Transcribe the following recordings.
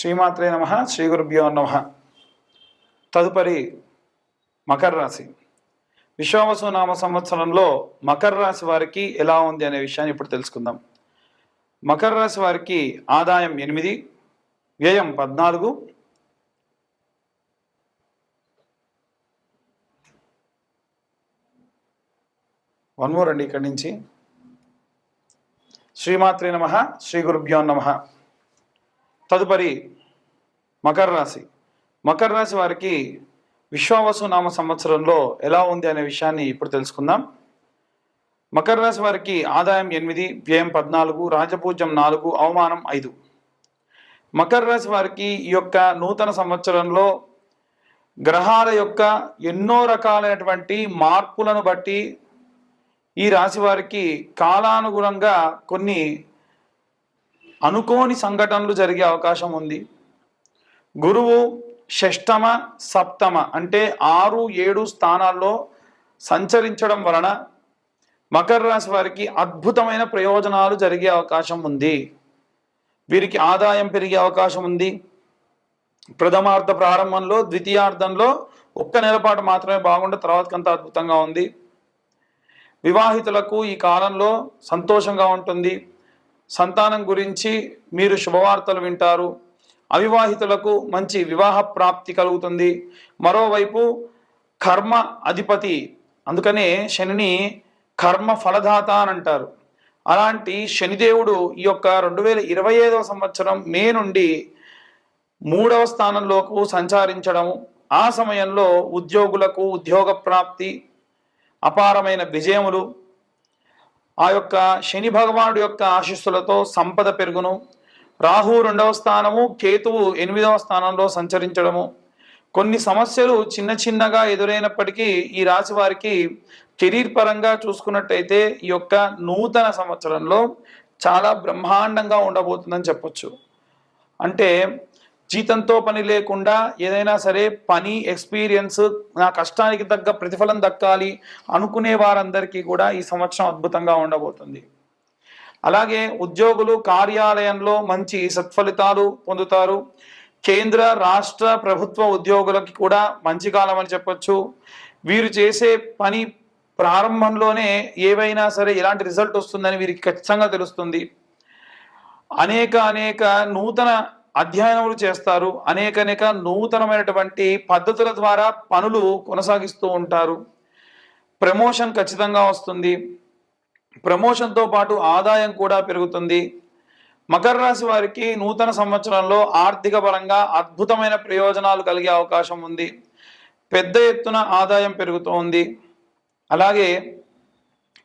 శ్రీమాత్రే నమ శ్రీ గురుభ్యో నమ. తదుపరి మకర రాశి. విశ్వావసు నామ సంవత్సరంలో మకర రాశి వారికి ఎలా ఉంది అనే విషయాన్ని ఇప్పుడు తెలుసుకుందాం. మకర రాశి వారికి ఆదాయం ఎనిమిది వ్యయం పద్నాలుగు. వన్ మోర్ అండి ఇక్కడి నుంచి. శ్రీమాత్రే నమ శ్రీ గురుభ్యో నమ. తదుపరి మకర రాశి. మకర రాశి వారికి విశ్వావసు నామ సంవత్సరంలో ఎలా ఉంది అనే విషయాన్ని ఇప్పుడు తెలుసుకుందాం. మకర రాశి వారికి ఆదాయం ఎనిమిది వ్యయం పద్నాలుగు రాజపూజ్యం నాలుగు అవమానం ఐదు. మకర రాశి వారికి ఈ యొక్క నూతన సంవత్సరంలో గ్రహాల యొక్క ఎన్నో రకాలైనటువంటి మార్పులను బట్టి ఈ రాశి వారికి కాలానుగుణంగా కొన్ని అనుకోని సంఘటనలు జరిగే అవకాశం ఉంది. గురువు షష్టమ సప్తమ అంటే ఆరు ఏడు స్థానాల్లో సంచరించడం వలన మకర రాశి వారికి అద్భుతమైన ప్రయోజనాలు జరిగే అవకాశం ఉంది. వీరికి ఆదాయం పెరిగే అవకాశం ఉంది. ప్రథమార్థ ప్రారంభంలో ద్వితీయార్థంలో ఒక్క నెలపాటు మాత్రమే బాగుండే తర్వాతకంత అద్భుతంగా ఉంది. వివాహితులకు ఈ కాలంలో సంతోషంగా ఉంటుంది. సంతానం గురించి మీరు శుభవార్తలు వింటారు. అవివాహితులకు మంచి వివాహ ప్రాప్తి కలుగుతుంది. మరోవైపు కర్మ అధిపతి అందుకనే శనిని కర్మ ఫలదాత అని అంటారు. అలాంటి శనిదేవుడు ఈ యొక్క రెండు వేల ఇరవై ఐదవ సంవత్సరం మే నుండి మూడవ స్థానంలోకి సంచరించడం ఆ సమయంలో ఉద్యోగులకు ఉద్యోగ ప్రాప్తి అపారమైన విజయములు ఆ యొక్క శని భగవానుడు యొక్క ఆశీస్సులతో సంపద పెరుగును. రాహు రెండవ స్థానము కేతువు ఎనిమిదవ స్థానంలో సంచరించడము. కొన్ని సమస్యలు చిన్న చిన్నగా ఎదురైనప్పటికీ ఈ రాశి వారికి కెరీర్ పరంగా చూసుకున్నట్టయితే ఈ యొక్క నూతన సంవత్సరంలో చాలా బ్రహ్మాండంగా ఉండబోతుందని చెప్పొచ్చు. అంటే జీతంతో పని లేకుండా ఏదైనా సరే పని ఎక్స్పీరియన్స్ నా కష్టానికి తగ్గ ప్రతిఫలం దక్కాలి అనుకునే వారందరికీ కూడా ఈ సంవత్సరం అద్భుతంగా ఉండబోతుంది. అలాగే ఉద్యోగులు కార్యాలయంలో మంచి సత్ఫలితాలు పొందుతారు. కేంద్ర రాష్ట్ర ప్రభుత్వ ఉద్యోగులకి కూడా మంచి కాలం అని చెప్పొచ్చు. వీరు చేసే పని ప్రారంభంలోనే ఏవైనా సరే ఎలాంటి రిజల్ట్ వస్తుందని వీరికి ఖచ్చితంగా తెలుస్తుంది. అనేక అనేక నూతన అధ్యయనములు చేస్తారు. అనేక అనేక నూతనమైనటువంటి పద్ధతుల ద్వారా పనులు కొనసాగిస్తూ ఉంటారు. ప్రమోషన్ ఖచ్చితంగా వస్తుంది. ప్రమోషన్తో పాటు ఆదాయం కూడా పెరుగుతుంది. మకర రాశి వారికి నూతన సంవత్సరంలో ఆర్థిక పరంగా అద్భుతమైన ప్రయోజనాలు కలిగే అవకాశం ఉంది. పెద్ద ఎత్తున ఆదాయం పెరుగుతోంది. అలాగే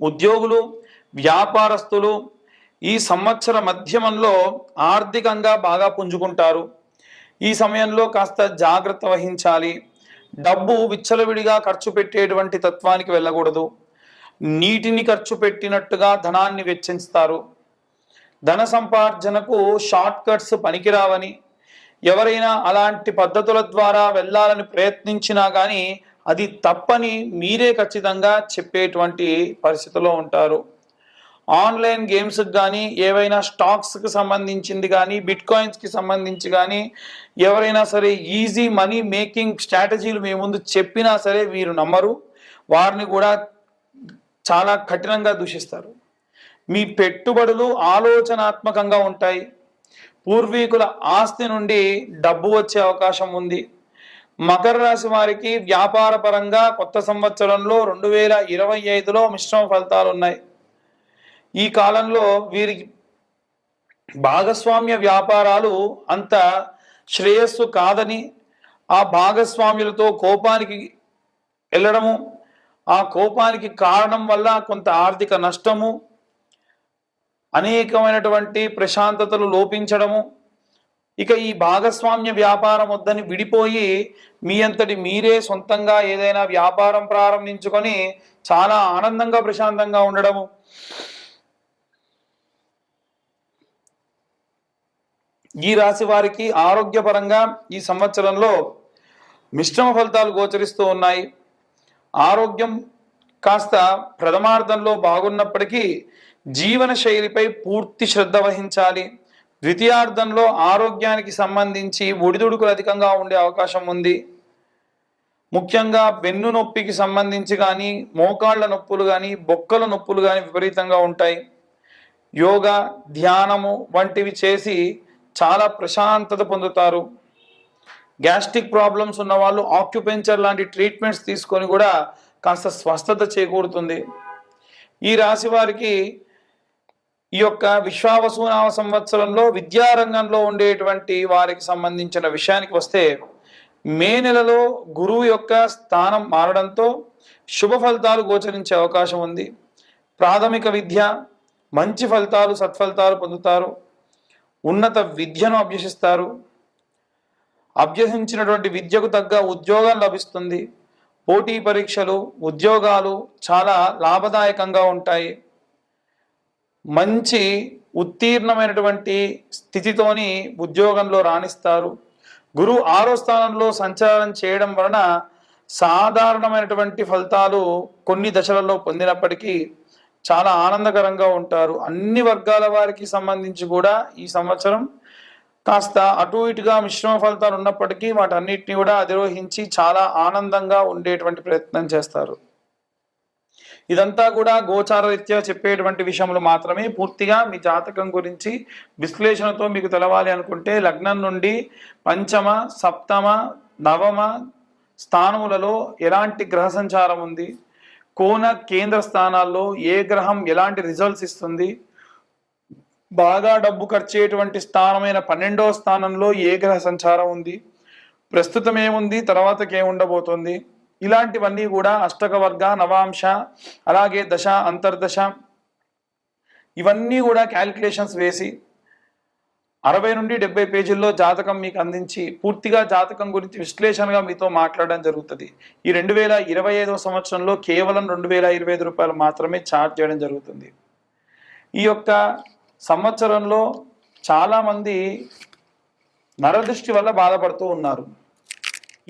ఉద్యోగులు వ్యాపారస్తులు ఈ సంవత్సర మధ్యమంలో ఆర్థికంగా బాగా పుంజుకుంటారు. ఈ సమయంలో కాస్త జాగ్రత్త వహించాలి. డబ్బు విచ్చలవిడిగా ఖర్చు పెట్టేటువంటి తత్వానికి వెళ్ళకూడదు. నీటిని ఖర్చు పెట్టినట్టుగా ధనాన్ని వెచ్చించుతారు. ధన సంపార్జనకు షార్ట్ కట్స్ పనికిరావని ఎవరైనా అలాంటి పద్ధతుల ద్వారా వెళ్ళాలని ప్రయత్నించినా కానీ అది తప్పని మీరే ఖచ్చితంగా చెప్పేటువంటి పరిస్థితిలో ఉంటారు. ఆన్లైన్ గేమ్స్కి కానీ ఏవైనా స్టాక్స్కి సంబంధించింది కానీ బిట్ కాయిన్స్కి సంబంధించి కానీ ఎవరైనా సరే ఈజీ మనీ మేకింగ్ స్ట్రాటజీలు మీ ముందు చెప్పినా సరే వీరు నమ్మరు. వారిని కూడా చాలా కఠినంగా దూషిస్తారు. మీ పెట్టుబడులు ఆలోచనాత్మకంగా ఉంటాయి. పూర్వీకుల ఆస్తి నుండి డబ్బు వచ్చే అవకాశం ఉంది. మకర రాశి వారికి వ్యాపార పరంగా కొత్త సంవత్సరంలో రెండు వేల ఇరవై ఐదులో మిశ్రమ ఫలితాలు ఉన్నాయి ఈ కాలంలో వీరికి భాగస్వామ్య వ్యాపారాలు అంత శ్రేయస్సు కాదని ఆ భాగస్వామ్యులతో కోపానికి వెళ్ళడము ఆ కోపానికి కారణం వల్ల కొంత ఆర్థిక నష్టము అనేకమైనటువంటి ప్రశాంతతలు లోపించడము. ఇక ఈ భాగస్వామ్య వ్యాపారం వద్దని విడిపోయి మీ అంతటి మీరే సొంతంగా ఏదైనా వ్యాపారం ప్రారంభించుకొని చాలా ఆనందంగా ప్రశాంతంగా ఉండడము. ఈ రాశి వారికి ఆరోగ్యపరంగా ఈ సంవత్సరంలో మిశ్రమ ఫలితాలు గోచరిస్తూ ఉన్నాయి. ఆరోగ్యం కాస్త ప్రథమార్థంలో బాగున్నప్పటికీ జీవన శైలిపై పూర్తి శ్రద్ధ వహించాలి. ద్వితీయార్థంలో ఆరోగ్యానికి సంబంధించి ఒడిదుడుకులు అధికంగా ఉండే అవకాశం ఉంది. ముఖ్యంగా వెన్ను నొప్పికి సంబంధించి కానీ మోకాళ్ళ నొప్పులు కానీ బొక్కల నొప్పులు కానీ విపరీతంగా ఉంటాయి. యోగా ధ్యానము వంటివి చేసి చాలా ప్రశాంతత పొందుతారు. గ్యాస్ట్రిక్ ప్రాబ్లమ్స్ ఉన్న వాళ్ళు ఆక్యుపెంచర్ లాంటి ట్రీట్మెంట్స్ తీసుకొని కూడా కాస్త స్వస్థత చేకూరుతుంది. ఈ రాశి వారికి ఈ యొక్క విశ్వావసునామ సంవత్సరంలో విద్యారంగంలో ఉండేటువంటి వారికి సంబంధించిన విషయానికి వస్తే మే నెలలో గురువు యొక్క స్థానం మారడంతో శుభ ఫలితాలు గోచరించే అవకాశం ఉంది. ప్రాథమిక విద్య మంచి ఫలితాలు సత్ఫలితాలు పొందుతారు. ఉన్నత విద్యను అభ్యసిస్తారు. అభ్యసించినటువంటి విద్యకు తగ్గ ఉద్యోగం లభిస్తుంది. పోటీ పరీక్షలు ఉద్యోగాలు చాలా లాభదాయకంగా ఉంటాయి. మంచి ఉత్తీర్ణమైనటువంటి స్థితితోని ఉద్యోగంలో రాణిస్తారు. గురువు ఆరో స్థానంలో సంచారం చేయడం వలన సాధారణమైనటువంటి ఫలితాలు కొన్ని దశలలో పొందినప్పటికీ చాలా ఆనందకరంగా ఉంటారు. అన్ని వర్గాల వారికి సంబంధించి కూడా ఈ సంవత్సరం కాస్త అటు ఇటుగా మిశ్రమ ఫలితాలు ఉన్నప్పటికీ వాటన్నిటిని కూడా అధిరోహించి చాలా ఆనందంగా ఉండేటువంటి ప్రయత్నం చేస్తారు. ఇదంతా కూడా గోచారరీత్యా చెప్పేటువంటి విషయంలో మాత్రమే. పూర్తిగా మీ జాతకం గురించి విశ్లేషణతో మీకు తెలవాలి అనుకుంటే లగ్నం నుండి పంచమ సప్తమ నవమ స్థానములలో ఎలాంటి గ్రహ సంచారం ఉంది? కోన కేంద్ర స్థానాల్లో ఏ గ్రహం ఎలాంటి రిజల్ట్స్ ఇస్తుంది? బాగా డబ్బు ఖర్చేటువంటి స్థానమైన పన్నెండవ స్థానంలో ఏ గ్రహ సంచారం ఉంది? ప్రస్తుతం ఏముంది? తర్వాతకి ఏముండబోతుంది? ఇలాంటివన్నీ కూడా అష్టక వర్గ నవాంశ అలాగే దశ అంతర్దశ ఇవన్నీ కూడా క్యాలిక్యులేషన్స్ వేసి అరవై నుండి డెబ్బై పేజీల్లో జాతకం మీకు అందించి పూర్తిగా జాతకం గురించి విశ్లేషణగా మీతో మాట్లాడడం జరుగుతుంది. ఈ రెండు వేల ఇరవై ఐదవ సంవత్సరంలో కేవలం రెండు వేల ఇరవై ఐదు రూపాయలు మాత్రమే ఛార్జ్ చేయడం జరుగుతుంది. ఈ యొక్క సంవత్సరంలో చాలామంది నరదృష్టి వల్ల బాధపడుతూ ఉన్నారు.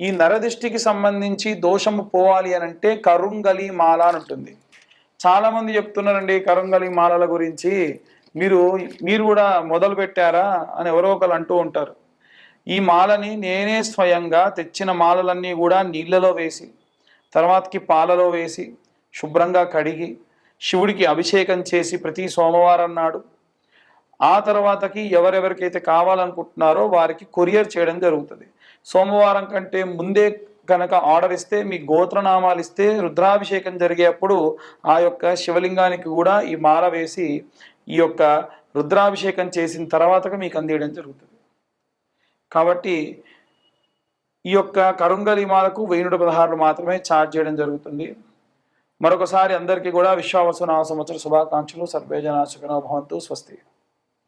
ఈ నరదృష్టికి సంబంధించి దోషము పోవాలి అని అంటే కరుంగలి మాల అని ఉంటుంది. చాలామంది చెప్తున్నారండి కరుంగలి మాలల గురించి. మీరు మీరు కూడా మొదలు పెట్టారా అని ఎవరో ఒకరు అంటూ ఉంటారు. ఈ మాలని నేనే స్వయంగా తెచ్చిన మాలలన్నీ కూడా నీళ్ళలో వేసి తర్వాతకి పాలలో వేసి శుభ్రంగా కడిగి శివుడికి అభిషేకం చేసి ప్రతి సోమవారం నాడు ఆ తర్వాతకి ఎవరెవరికైతే కావాలనుకుంటున్నారో వారికి కొరియర్ చేయడం జరుగుతుంది. సోమవారం కంటే ముందే కనుక ఆర్డర్ ఇస్తే మీ గోత్రనామాలు ఇస్తే రుద్రాభిషేకం జరిగేప్పుడు ఆ యొక్క శివలింగానికి కూడా ఈ మాల వేసి ఈ యొక్క రుద్రాభిషేకం చేసిన తర్వాతగా మీకు అందియడం జరుగుతుంది. కాబట్టి ఈ యొక్క కరుంగలి మాలకు వెయ్యి పదహారులు మాత్రమే ఛార్జ్ చేయడం జరుగుతుంది. మరొకసారి అందరికీ కూడా విశ్వావసు సంవత్సర శుభాకాంక్షలు. సర్వేజనాశకనో భవంతు. స్వస్తి.